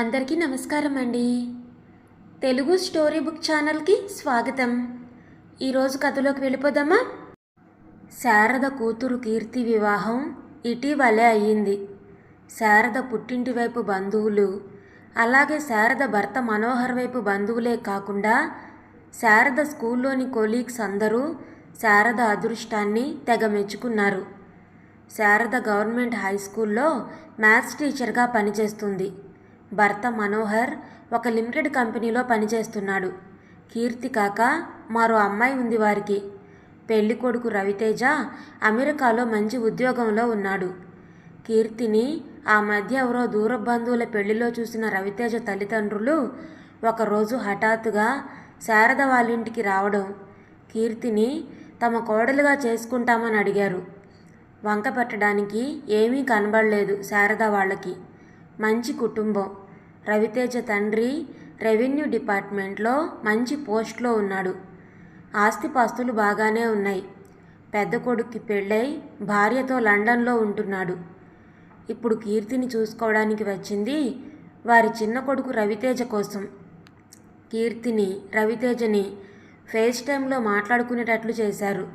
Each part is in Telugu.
అందరికీ నమస్కారం అండి తెలుగు స్టోరీ బుక్ ఛానల్కి స్వాగతం. ఈరోజు కథలోకి వెళ్ళిపోదామా? శారద కూతురు కీర్తి వివాహం ఇటీవలే అయ్యింది. శారద పుట్టింటి వైపు బంధువులు అలాగే శారద భర్త మనోహర్ వైపు బంధువులే కాకుండా శారద స్కూల్లోని కొలీగ్స్ అందరూ శారద అదృష్టాన్ని తెగ మెచ్చుకున్నారు. శారద గవర్నమెంట్ హై స్కూల్లో మ్యాథ్స్ టీచర్గా పనిచేస్తుంది. భర్త మనోహర్ ఒక లిమిటెడ్ కంపెనీలో పనిచేస్తున్నాడు. కీర్తి కాక మరో అమ్మాయి ఉంది వారికి. పెళ్ళి కొడుకు రవితేజ అమెరికాలో మంచి ఉద్యోగంలో ఉన్నాడు. కీర్తిని ఆ మధ్య ఎవరో దూర బంధువుల పెళ్ళిలో చూసిన రవితేజ తల్లిదండ్రులు ఒకరోజు హఠాత్తుగా శారద వాళ్ళింటికి రావడం కీర్తిని తమ కోడలుగా చేసుకుంటామని అడిగారు. వంక పెట్టడానికి ఏమీ కనబడలేదు శారద వాళ్ళకి. మంచి కుటుంబం. రవితేజ తండ్రి రెవెన్యూ డిపార్ట్మెంట్లో మంచి పోస్ట్లో ఉన్నాడు. ఆస్తిపాస్తులు బాగానే ఉన్నాయి. పెద్ద కొడుక్కి పెళ్ళై భార్యతో లండన్లో ఉంటున్నాడు. ఇప్పుడు కీర్తిని చూసుకోవడానికి వచ్చింది వారి చిన్న కొడుకు రవితేజ కోసం. కీర్తిని రవితేజని ఫేస్ టైంలో మాట్లాడుకునేటట్లు చేశారు.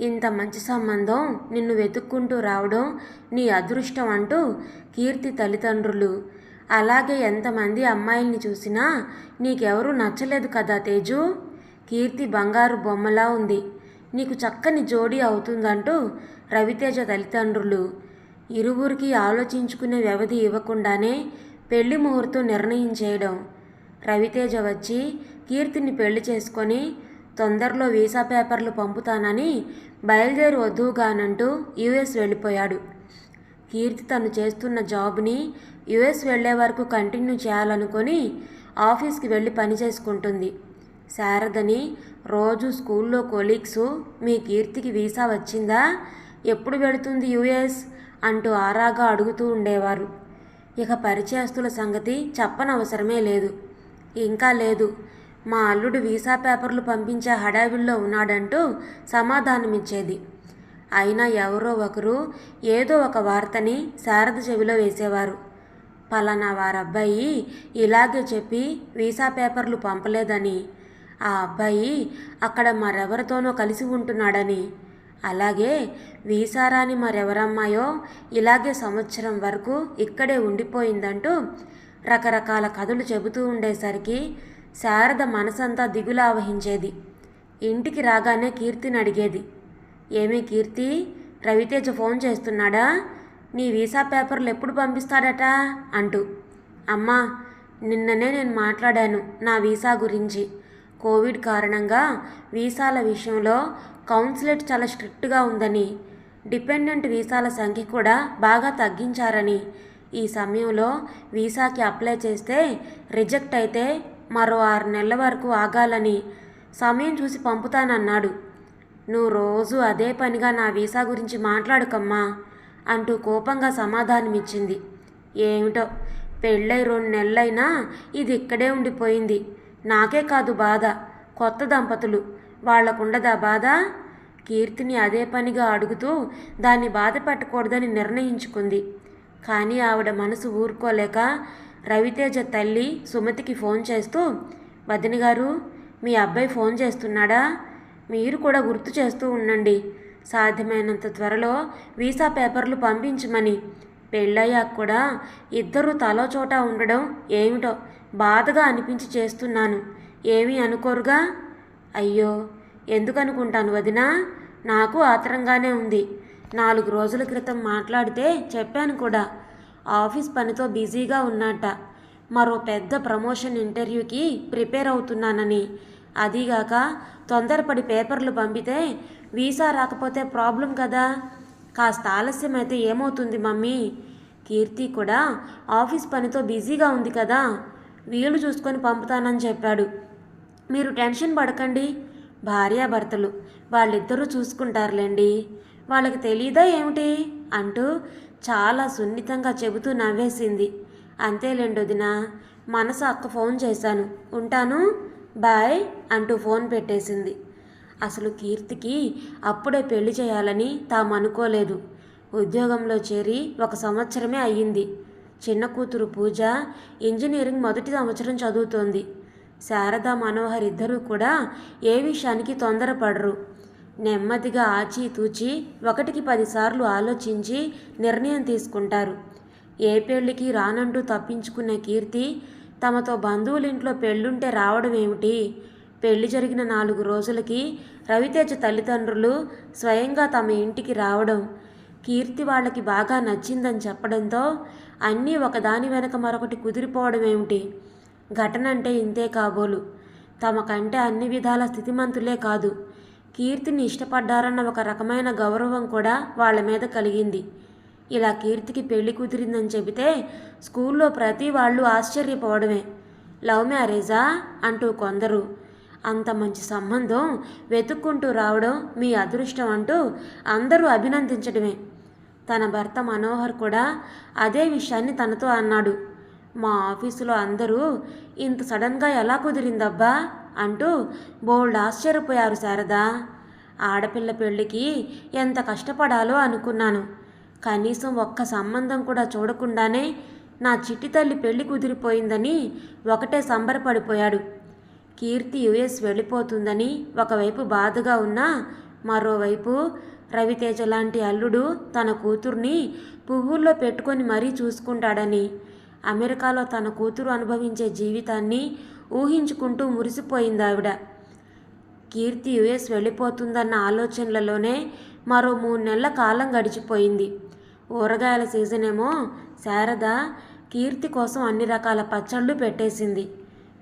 ఇంత మంచి సంబంధం నిన్ను వెతుక్కుంటూ రావడం నీ అదృష్టం అంటూ కీర్తి తల్లిదండ్రులు అలాగే ఎంతమంది అమ్మాయిల్ని చూసినా నీకెవరూ నచ్చలేదు కదా తేజు? కీర్తి బంగారు బొమ్మలా ఉంది. నీకు చక్కని జోడీ అవుతుందంటూ రవితేజ తల్లిదండ్రులు ఇరువురికి ఆలోచించుకునే వ్యవధి ఇవ్వకుండానే పెళ్ళి ముహూర్తం నిర్ణయించేయడం. రవితేజ వచ్చి కీర్తిని పెళ్ళి చేసుకొని తొందరలో వీసా పేపర్లు పంపుతానని బయలుదేరి వద్దుగానంటూ యుఎస్ వెళ్ళిపోయాడు. కీర్తి తను చేస్తున్న జాబ్ని యుఎస్ వెళ్ళే వరకు కంటిన్యూ చేయాలనుకొని ఆఫీస్కి వెళ్ళి పని చేసుకుంటుంది. శారదని రోజు స్కూల్లో కొలీగ్స్ మీ కీర్తికి వీసా వచ్చిందా? ఎప్పుడు వెళుతుంది యుఎస్? అంటూ ఆరాగా అడుగుతూ ఉండేవారు. ఇక పరిచయస్తుల సంగతి చెప్పనవసరమే లేదు. ఇంకా లేదు. మా అల్లుడు వీసా పేపర్లు పంపించే హడావిల్లో ఉన్నాడంటూ సమాధానమిచ్చేది. అయినా ఎవరో ఒకరు ఏదో ఒక వార్తని శారద చెవిలో వేసేవారు. పలానా వారబ్బాయి ఇలాగే చెప్పి వీసా పేపర్లు పంపలేదని. ఆ అబ్బాయి అక్కడ మరెవరితోనో కలిసి ఉంటున్నాడని. అలాగే వీసారాని మరెవరమ్మాయో ఇలాగే సంవత్సరం వరకు ఇక్కడే ఉండిపోయిందంటూ రకరకాల కథలు చెబుతూ ఉండేసరికి శారద మనసంతా దిగులా వహించేది ఇంటికి రాగానే కీర్తిని అడిగేది. ఏమీ కీర్తి? రవితేజ ఫోన్ చేస్తున్నాడా? నీ వీసా పేపర్లు ఎప్పుడు పంపిస్తాడట? అంటూ. అమ్మా నిన్ననే నేను మాట్లాడాను నా వీసా గురించి. కోవిడ్ కారణంగా వీసాల విషయంలో కౌన్సిలేట్ చాలా స్ట్రిక్ట్గా ఉందని డిపెండెంట్ వీసాల సంఖ్య కూడా బాగా తగ్గించారని. ఈ సమయంలో వీసాకి అప్లై చేస్తే రిజెక్ట్ అయితే మరో ఆరు నెలల వరకు ఆగాలని సమయం చూసి పంపుతానన్నాడు. నువ్వు రోజు అదే పనిగా నా వీసా గురించి మాట్లాడుకమ్మా. అంటూ కోపంగా సమాధానమిచ్చింది. ఏమిటో? పెళ్ళై రెండు నెలలైనా ఇది ఇక్కడే ఉండిపోయింది. నాకే కాదు బాధ. కొత్త దంపతులు. వాళ్ళకుండదా బాధ? కీర్తిని అదే పనిగా అడుగుతూ దాన్ని బాధ పెట్టకూడదని నిర్ణయించుకుంది. కానీ ఆవిడ మనసు ఊరుకోలేక రవితేజ తల్లి సుమతికి ఫోన్ చేస్తూ వదిన గారు మీ అబ్బాయి ఫోన్ చేస్తున్నాడా? మీరు కూడా గుర్తు చేస్తూ ఉండండి. సాధ్యమైనంత త్వరలో వీసా పేపర్లు పంపించమని. పెళ్ళయ్యాక కూడా ఇద్దరు తలో చోట ఉండడం ఏమిటో బాధగా అనిపించి చేస్తున్నాను. ఏమీ అనుకోరుగా? అయ్యో ఎందుకు అనుకుంటాను వదినా? నాకు ఆతరంగానే ఉంది. నాలుగు రోజుల క్రితం మాట్లాడితే చెప్పాను కూడా. ఆఫీస్ పనితో బిజీగా ఉన్నట్ట మరో పెద్ద ప్రమోషన్ ఇంటర్వ్యూకి ప్రిపేర్ అవుతున్నానని. అదీగాక తొందరపడి పేపర్లు పంపితే వీసా రాకపోతే ప్రాబ్లం కదా? కాస్త ఆలస్యం అయితే ఏమవుతుంది మమ్మీ? కీర్తి కూడా ఆఫీస్ పనితో బిజీగా ఉంది కదా? వీలు చూసుకొని పంపుతానని చెప్పాడు. మీరు టెన్షన్ పడకండి. భార్యాభర్తలు వాళ్ళిద్దరూ చూసుకుంటారులేండి. వాళ్ళకి తెలీదా ఏమిటి? అంటూ చాలా సున్నితంగా చెబుతూ నవ్వేసింది. అంతేలేండి వదిన మనసు అక్క ఫోన్ చేశాను. ఉంటాను. బాయ్ అంటూ ఫోన్ పెట్టేసింది. అసలు కీర్తికి అప్పుడే పెళ్ళి చేయాలని తాము అనుకోలేదు ఉద్యోగంలో చేరి ఒక సంవత్సరమే అయ్యింది. చిన్న కూతురు పూజ ఇంజనీరింగ్ మొదటి సంవత్సరం చదువుతోంది. శారద మనోహర్ ఇద్దరూ కూడా ఏ విషయానికి తొందరపడరు. నెమ్మదిగా ఆచితూచి ఒకటికి పదిసార్లు ఆలోచించి నిర్ణయం తీసుకుంటారు. ఏ పెళ్ళికి రానంటూ తప్పించుకున్న కీర్తి తమతో బంధువులింట్లో పెళ్ళుంటే రావడం ఏమిటి పెళ్ళి జరిగిన నాలుగు రోజులకి రవితేజ తల్లిదండ్రులు స్వయంగా తమ ఇంటికి రావడం కీర్తి వాళ్ళకి బాగా నచ్చిందని చెప్పడంతో అన్నీ ఒకదాని వెనక మరొకటి కుదిరిపోవడం ఏమిటి? ఘటన అంటే ఇంతే కాబోలు. తమకంటే అన్ని విధాల స్థితిమంతులే కాదు. కీర్తిని ఇష్టపడ్డారన్న ఒక రకమైన గౌరవం కూడా వాళ్ళ మీద కలిగింది. ఇలా కీర్తికి పెళ్ళి కుదిరిందని చెబితే స్కూల్లో ప్రతి వాళ్ళు ఆశ్చర్యపోవడమే. లవ్ మ్యారేజా? అంటూ కొందరు అంత మంచి సంబంధం వెతుక్కుంటూ రావడం మీ అదృష్టం అంటూ అందరూ అభినందించడమే. తన భర్త మనోహర్ కూడా అదే విషయాన్ని తనతో అన్నాడు. మా ఆఫీసులో అందరూ ఇంత సడన్గా ఎలా కుదిరిందబ్బా? అంటూ బోల్డ్ ఆశ్చర్యపోయారు శారదా. ఆడపిల్ల పెళ్ళికి ఎంత కష్టపడాలో అనుకున్నాను. కనీసం ఒక్క సంబంధం కూడా చూడకుండానే నా చిట్టి తల్లి పెళ్ళి కుదిరిపోయిందని ఒకటే సంబరపడిపోయాడు. కీర్తి యుఎస్ వెళ్ళిపోతుందని ఒకవైపు బాధగా ఉన్నా మరోవైపు రవితేజ లాంటి అల్లుడు తన కూతుర్ని పువ్వుల్లో పెట్టుకొని మరీ చూసుకుంటాడని అమెరికాలో తన కూతురు అనుభవించే జీవితాన్ని ఊహించుకుంటూ మురిసిపోయింది ఆవిడ. కీర్తి యుఎస్ వెళ్ళిపోతుందన్న ఆలోచనలలోనే మరో మూడు నెలల కాలం గడిచిపోయింది. ఊరగాయల సీజన్ ఏమో శారద కీర్తి కోసం అన్ని రకాల పచ్చళ్ళు పెట్టేసింది.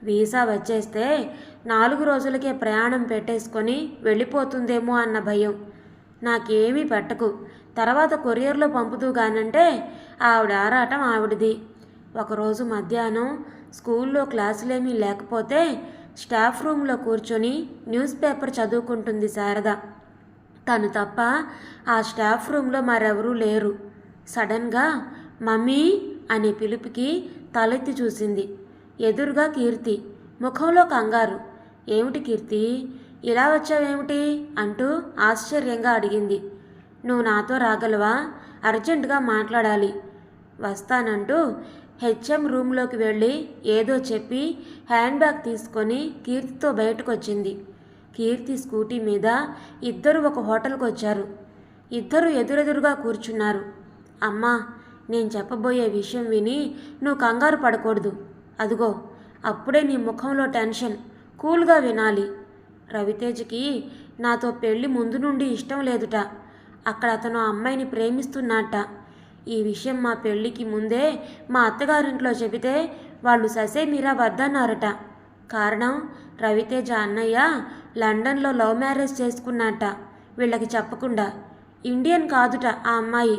వీసా వచ్చేస్తే నాలుగు రోజులకే ప్రయాణం పెట్టేసుకొని వెళ్ళిపోతుందేమో అన్న భయం. నాకేమీ పెట్టకు. తర్వాత కొరియర్లో పంపుతూ గానంటే ఆవిడ ఆరాటం ఆవిడది. ఒకరోజు మధ్యాహ్నం స్కూల్లో క్లాసులేమీ లేకపోతే స్టాఫ్ రూమ్లో కూర్చొని న్యూస్ పేపర్ చదువుకుంటుంది శారద. తను తప్ప ఆ స్టాఫ్ రూమ్లో మరెవరూ లేరు. సడన్గా మమ్మీ అనే పిలుపుకి తలెత్తి చూసింది. ఎదురుగా కీర్తి. ముఖంలో కంగారు. ఏమిటి కీర్తి? ఇలా వచ్చావేమిటి? అంటూ ఆశ్చర్యంగా అడిగింది. నువ్వు నాతో రాగలవా? అర్జెంటుగా మాట్లాడాలి. వస్తానంటూ హెచ్ఎం రూమ్లోకి వెళ్ళి ఏదో చెప్పి హ్యాండ్ బ్యాగ్ తీసుకొని కీర్తితో బయటకొచ్చింది. కీర్తి స్కూటీ మీద ఇద్దరు ఒక హోటల్కి వచ్చారు ఇద్దరు ఎదురెదురుగా కూర్చున్నారు. అమ్మా నేను చెప్పబోయే విషయం విని నువ్వు కంగారు పడకూడదు. అదిగో అప్పుడే నీ ముఖంలో టెన్షన్. కూల్గా వినాలి. రవితేజకి నాతో పెళ్ళి ముందు నుండి ఇష్టం లేదుట. అక్కడ అతను ఆ అమ్మాయిని ప్రేమిస్తున్నట్ట ఈ విషయం మా పెళ్ళికి ముందే మా అత్తగారింట్లో చెబితే వాళ్ళు ససే మీరా వద్దన్నారట. కారణం రవితేజ అన్నయ్య లండన్లో లవ్ మ్యారేజ్ చేసుకున్నట్ట వీళ్ళకి చెప్పకుండా ఇండియన్ కాదుట ఆ అమ్మాయి.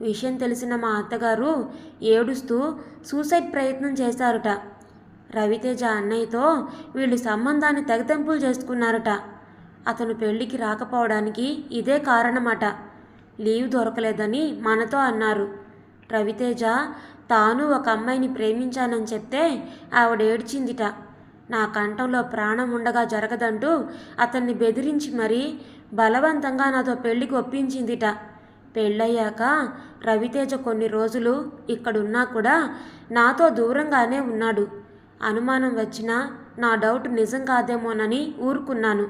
విషయం తెలిసిన మా అత్తగారు ఏడుస్తూ సూసైడ్ ప్రయత్నం చేశారట. రవితేజ అన్నయ్యతో వీళ్ళు సంబంధాన్ని తెగతెంపులు చేసుకున్నారట. అతను పెళ్ళికి రాకపోవడానికి ఇదే కారణమట. లీవ్ దొరకలేదని మనతో అన్నారు. రవితేజ తాను ఒక అమ్మాయిని ప్రేమించానని చెప్తే ఆవిడ ఏడ్చిందిట. నా కంఠంలో ప్రాణం ఉండగా జరగదంటూ అతన్ని బెదిరించి మరీ బలవంతంగా నాతో పెళ్ళికి ఒప్పించిందిట. పెళ్ళయ్యాక రవితేజ కొన్ని రోజులు ఇక్కడున్నా కూడా నాతో దూరంగానే ఉన్నాడు. అనుమానం వచ్చినా నా డౌట్ నిజం కాదేమోనని ఊరుకున్నాను.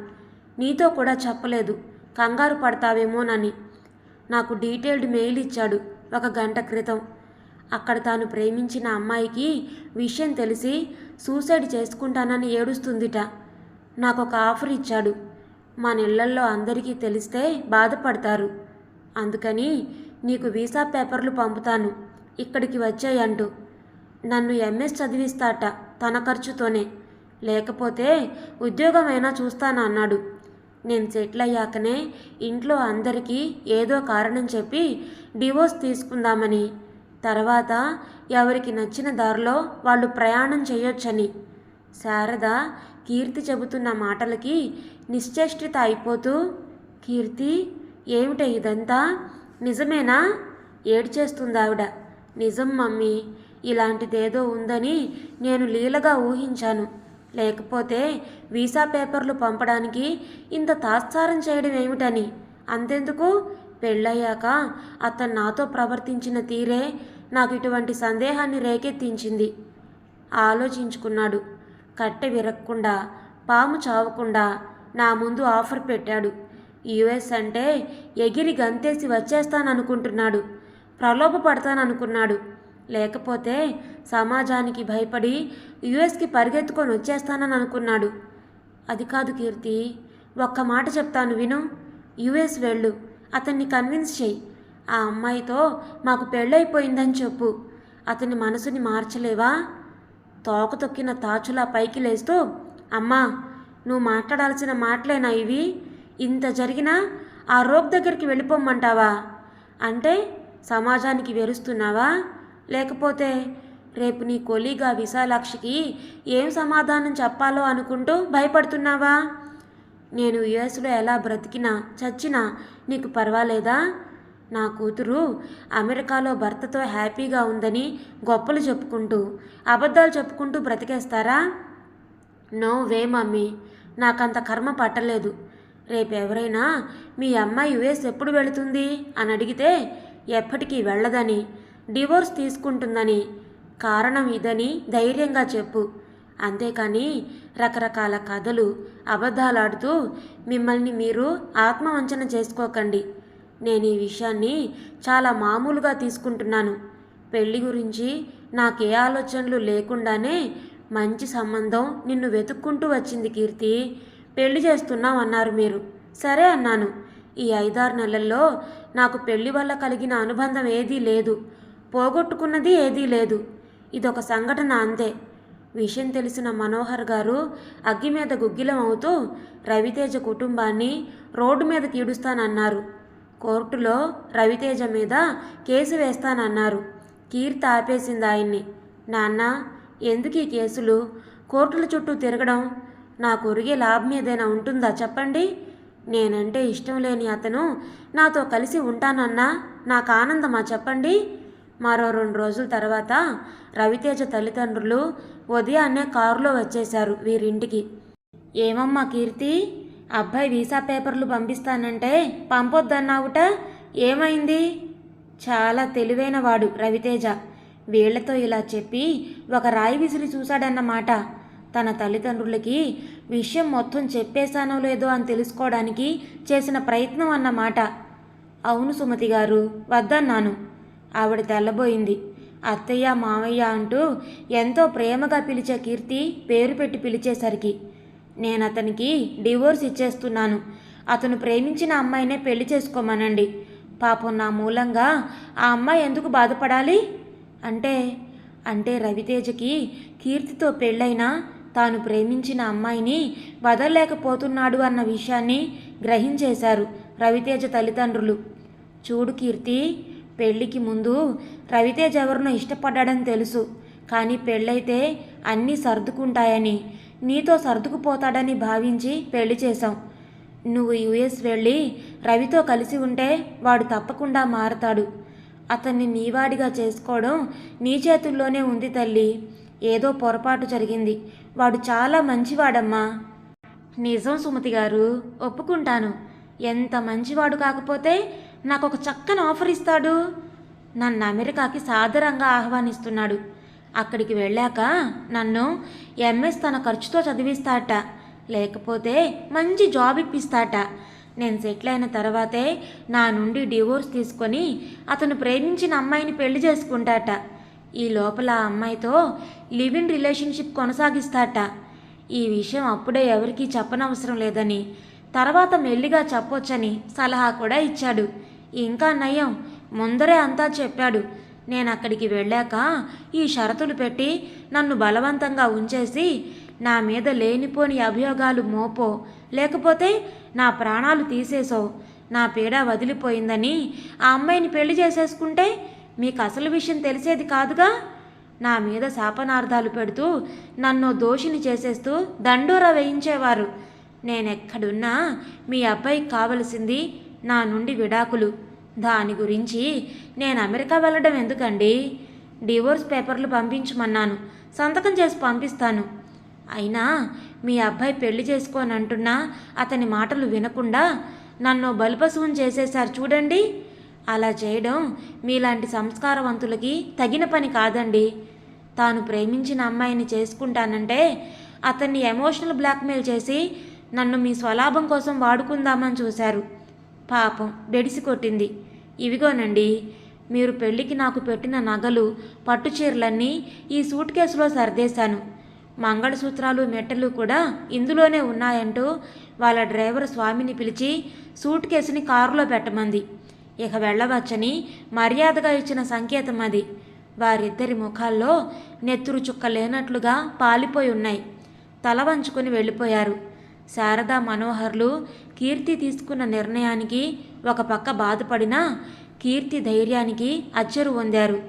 నీతో కూడా చెప్పలేదు. కంగారు పడతావేమోనని. నాకు డీటెయిల్డ్ మెయిల్ ఇచ్చాడు ఒక గంట క్రితం. అక్కడ తాను ప్రేమించిన అమ్మాయికి విషయం తెలిసి సూసైడ్ చేసుకుంటానని ఏడుస్తుందిట. నాకు ఒక ఆఫర్ ఇచ్చాడు. మా నెలల్లో అందరికీ తెలిస్తే బాధపడతారు. అందుకని నీకు వీసా పేపర్లు పంపుతాను. ఇక్కడికి వచ్చాయంటూ నన్ను ఎంఎస్ చదివిస్తాట తన ఖర్చుతోనే. లేకపోతే ఉద్యోగమైనా చూస్తాను అన్నాడు. నేను సెటిల్ అయ్యాకనే ఇంట్లో అందరికీ ఏదో కారణం చెప్పి డివోర్స్ తీసుకుందామని. తర్వాత ఎవరికి నచ్చిన దారిలో వాళ్ళు ప్రయాణం చేయొచ్చని. శారద కీర్తి చెబుతున్న మాటలకి నిశ్చేష్టిత అయిపోతూ కీర్తి ఏమిట ఇదంతా? నిజమేనా? ఏడ్చేస్తుంది ఆవిడ నిజం మమ్మీ ఇలాంటిదేదో ఉందని నేను లీలగా ఊహించాను. లేకపోతే వీసా పేపర్లు పంపడానికి ఇంత తాత్సారం చేయడం ఏమిటని? అంతెందుకు? పెళ్ళయ్యాక అతను నాతో ప్రవర్తించిన తీరే నాకు ఇటువంటి సందేహాన్ని రేకెత్తించింది. ఆలోచించుకున్నాడు. కట్టె విరక్కుండా పాము చావకుండా నా ముందు ఆఫర్ పెట్టాడు. యుఎస్ అంటే ఎగిరి గంతేసి వచ్చేస్తాననుకుంటున్నాడు. ప్రలోభ పడతాననుకున్నాడు లేకపోతే సమాజానికి భయపడి యుఎస్కి పరిగెత్తుకొని వచ్చేస్తానని అనుకున్నాడు అది కాదు కీర్తి ఒక్క మాట చెప్తాను విను. యుఎస్ వెళ్ళు అతన్ని కన్విన్స్ చెయ్యి. ఆ అమ్మాయితో మాకు పెళ్ళైపోయిందని చెప్పు. అతని మనసుని మార్చలేవా? తోక తొక్కిన తాచులా పైకి లేస్తూ అమ్మా నువ్వు మాట్లాడాల్సిన మాటలేనా ఇవి? ఇంత జరిగినా ఆ రోగ్ దగ్గరికి వెళ్ళిపోమ్మంటావా? అంటే సమాజానికి వెరుస్తున్నావా? లేకపోతే రేపు నీ కొలీగా విశాలాక్షికి ఏం సమాధానం చెప్పాలో అనుకుంటూ భయపడుతున్నావా? నేను యుఎస్లో ఎలా బ్రతికినా చచ్చినా నీకు పర్వాలేదా? నా కూతురు అమెరికాలో భర్తతో హ్యాపీగా ఉందని గొప్పలు చెప్పుకుంటూ అబద్ధాలు చెప్పుకుంటూ బ్రతికేస్తారా? No way mummy. నాకంత కర్మ పట్టలేదు. రేపెవరైనా మీ అమ్మాయి యుఎస్ ఎప్పుడు వెళుతుంది? అని అడిగితే ఎప్పటికీ వెళ్ళదని డివోర్స్ తీసుకుంటుందని. కారణం ఇదని ధైర్యంగా చెప్పు. అంతేకాని రకరకాల కథలు అబద్ధాలాడుతూ మిమ్మల్ని మీరు ఆత్మవంచన చేసుకోకండి. నేను ఈ విషయాన్ని చాలా మామూలుగా తీసుకుంటున్నాను. పెళ్ళి గురించి నాకే ఆలోచనలు లేకుండానే మంచి సంబంధం నిన్ను వెతుక్కుంటూ వచ్చింది కీర్తి. పెళ్ళి చేస్తున్నాం అన్నారు మీరు. సరే అన్నాను. ఈ ఐదారు నెలల్లో నాకు పెళ్ళి వల్ల కలిగిన అనుబంధం ఏదీ లేదు. పోగొట్టుకున్నది ఏదీ లేదు. ఇదొక సంఘటన అంతే. విషయం తెలిసిన మనోహర్ గారు అగ్గి మీద గుగ్గిలం అవుతూ రవితేజ కుటుంబాన్ని రోడ్డు మీద కీడుస్తానన్నారు కోర్టులో రవితేజ మీద కేసు వేస్తానన్నారు. కీర్తి ఆపేసింది ఆయన్ని. నాన్న ఎందుకు ఈ కేసులు? కోర్టుల చుట్టూ తిరగడం నాకు ఒరిగే లాభం ఏదైనా ఉంటుందా చెప్పండి? నేనంటే ఇష్టం లేని అతను నాతో కలిసి ఉంటానన్నా నాకు ఆనందమా చెప్పండి? మరో రెండు రోజుల తర్వాత రవితేజ తల్లిదండ్రులు ఉదయాన్నే కారులో వచ్చేశారు వీరింటికి. ఏమమ్మా కీర్తి? అబ్బాయి వీసా పేపర్లు పంపిస్తానంటే పంపొద్దన్నావుట? ఏమైంది? చాలా తెలివైన వాడు రవితేజ. వీళ్ళతో ఇలా చెప్పి ఒక రాయి విసిరి చూశాడన్నమాట. తన తల్లిదండ్రులకి విషయం మొత్తం చెప్పేశానో లేదో అని తెలుసుకోవడానికి చేసిన ప్రయత్నం అన్నమాట. అవును సుమతి గారు వద్దన్నాను. ఆవిడ తెల్లబోయింది. అత్తయ్య మావయ్య అంటూ ఎంతో ప్రేమగా పిలిచే కీర్తి పేరు పెట్టి పిలిచేసరికి నేను అతనికి డివోర్స్ ఇచ్చేస్తున్నాను. అతను ప్రేమించిన అమ్మాయినే పెళ్ళి చేసుకోమనండి. పాపం నా మూలంగా ఆ అమ్మాయి ఎందుకు బాధపడాలి? అంటే అంటే రవితేజకి కీర్తితో పెళ్ళైనా తాను ప్రేమించిన అమ్మాయిని వదలలేకపోతున్నాడు అన్న విషయాన్ని గ్రహించేశారు రవితేజ తల్లిదండ్రులు. చూడు కీర్తి పెళ్ళికి ముందు రవితేజ ఎవరినో ఇష్టపడ్డాడని తెలుసు. కానీ పెళ్ళైతే అన్నీ సర్దుకుంటాయని నీతో సర్దుకుపోతాడని భావించి పెళ్ళి చేశాం. నువ్వు యుఎస్ వెళ్ళి రవితో కలిసి ఉంటే వాడు తప్పకుండా మారతాడు. అతన్ని నీవాడిగా చేసుకోవడం నీ చేతుల్లోనే ఉంది తల్లి. ఏదో పొరపాటు జరిగింది. వాడు చాలా మంచివాడమ్మా. నిజం సుమతి గారు ఒప్పుకుంటాను. ఎంత మంచివాడు కాకపోతే నాకు ఒక చక్కని ఆఫర్ ఇస్తాడు. నన్ను అమెరికాకి సాదరంగా ఆహ్వానిస్తున్నాడు. అక్కడికి వెళ్ళాక నన్ను ఎంఎస్ తన ఖర్చుతో చదివిస్తాట. లేకపోతే మంచి జాబ్ ఇప్పిస్తాట. నేను సెటిల్ అయిన తర్వాతే నా నుండి డివోర్స్ తీసుకొని అతను ప్రేమించిన అమ్మాయిని పెళ్ళి చేసుకుంటాట. ఈ లోపల ఆ అమ్మాయితో లివ్ ఇన్ రిలేషన్షిప్ కొనసాగిస్తాట. ఈ విషయం అప్పుడే ఎవరికీ చెప్పనవసరం లేదని తర్వాత మెల్లిగా చెప్పొచ్చని సలహా కూడా ఇచ్చాడు. ఇంకా నయం ముందరే అంతా చెప్పాడు. నేను అక్కడికి వెళ్ళాక ఈ షరతులు పెట్టి నన్ను బలవంతంగా ఉంచేసి నా మీద లేనిపోని అభియోగాలు మోపో లేకపోతే నా ప్రాణాలు తీసేసో నా పీడ వదిలిపోయిందని ఆ అమ్మాయిని పెళ్ళి చేసేసుకుంటే మీకు అసలు విషయం తెలిసేది కాదుగా? నా మీద శాపనార్థాలు పెడుతూ నన్ను దోషిని చేసేస్తూ దండోరా వేయించేవారు. నేనెక్కడున్నా మీ అబ్బాయికి కావలసింది నా నుండి విడాకులు. దాని గురించి నేను అమెరికా వెళ్ళడం ఎందుకండి? డివోర్స్ పేపర్లు పంపించమన్నాను. సంతకం చేసి పంపిస్తాను. అయినా మీ అబ్బాయి పెళ్ళి చేసుకోనంటున్నా అతని మాటలు వినకుండా నన్ను బలిపశువుని చేసేశారు చూడండి. అలా చేయడం మీలాంటి సంస్కారవంతులకి తగిన పని కాదండి. తాను ప్రేమించిన అమ్మాయిని చేసుకుంటానంటే అతన్ని ఎమోషనల్ బ్లాక్మెయిల్ చేసి నన్ను మీ స్వలాభం కోసం వాడుకుందామని చూశారు. పాపం బెడిసి కొట్టింది. ఇవిగోనండి మీరు పెళ్ళికి నాకు పెట్టిన నగలు పట్టు చీరలన్నీ ఈ సూట్ కేసులో సర్దేశాను. మంగళసూత్రాలు మెట్టలు కూడా ఇందులోనే ఉన్నాయంటూ వాళ్ళ డ్రైవర్ స్వామిని పిలిచి సూట్ కేసుని కారులో పెట్టమంది. ఇక వెళ్ళవచ్చని మర్యాదగా ఇచ్చిన సంకేతం అది. వారిద్దరి ముఖాల్లో నెత్తురు చుక్క లేనట్లుగా పాలిపోయి ఉన్నాయి. తల వంచుకొని వెళ్ళిపోయారు. శారదా మనోహర్లు కీర్తి తీసుకున్న నిర్ణయానికి ఒక పక్క బాధపడినా కీర్తి ధైర్యానికి అచ్చరు పొందారు.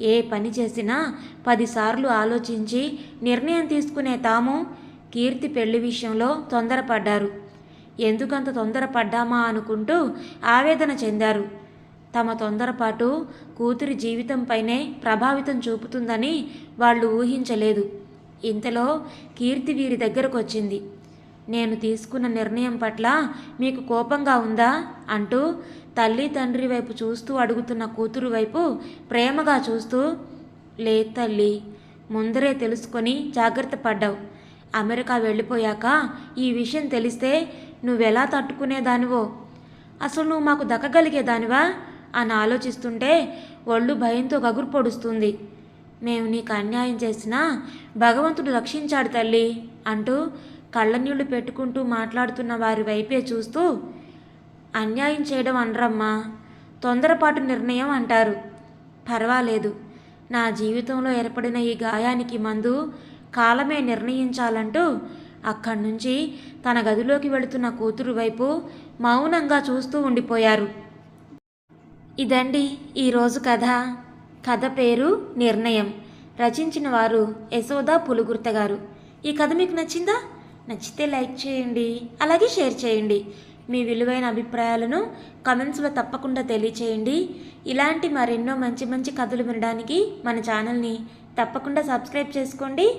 ఏ పని చేసినా పదిసార్లు ఆలోచించి నిర్ణయం తీసుకునే తాము కీర్తి పెళ్ళి విషయంలో తొందరపడ్డారు. ఎందుకంత తొందరపడ్డామా అనుకుంటూ ఆవేదన చెందారు. తమ తొందరపాటు కూతురి జీవితంపైనే ప్రభావితం చూపుతుందని వాళ్ళు ఊహించలేదు. ఇంతలో కీర్తి వీరి దగ్గరకు వచ్చింది నేను తీసుకున్న నిర్ణయం పట్ల మీకు కోపంగా ఉందా? అంటూ తల్లి తండ్రి వైపు చూస్తూ అడుగుతున్న కూతురు వైపు ప్రేమగా చూస్తూ లే తల్లి ముందరే తెలుసుకొని జాగ్రత్త పడ్డావు. అమెరికా వెళ్ళిపోయాక ఈ విషయం తెలిస్తే నువ్వెలా తట్టుకునేదానివో? అసలు నువ్వు మాకు దక్కగలిగేదానివా? అని ఆలోచిస్తుంటే ఒళ్ళు భయంతో గగురు పొడుస్తుంది. మేము నీకు అన్యాయం చేసినా భగవంతుడు రక్షించాడు తల్లి అంటూ కళ్ళనీళ్ళు పెట్టుకుంటూ మాట్లాడుతున్న వారి వైపే చూస్తూ అన్యాయం చేయడం అనరమ్మా తొందరపాటు నిర్ణయం అంటారు. పర్వాలేదు నా జీవితంలో ఏర్పడిన ఈ గాయానికి మందు కాలమే నిర్ణయించాలంటూ అక్కడి నుంచి తన గదిలోకి వెళుతున్న కూతురు వైపు మౌనంగా చూస్తూ ఉండిపోయారు. ఇదండి ఈరోజు కథ. కథ పేరు నిర్ణయం. రచించిన వారు యశోదా పులుగుర్త గారు. ఈ కథ మీకు నచ్చిందా? నచ్చితే లైక్ చేయండి అలాగే షేర్ చేయండి. మీ విలువైన అభిప్రాయాలను కమెంట్స్లో తప్పకుండా తెలియచేయండి. ఇలాంటి మరెన్నో మంచి మంచి కథలు వినడానికి మన ఛానల్ని తప్పకుండా సబ్స్క్రైబ్ చేసుకోండి.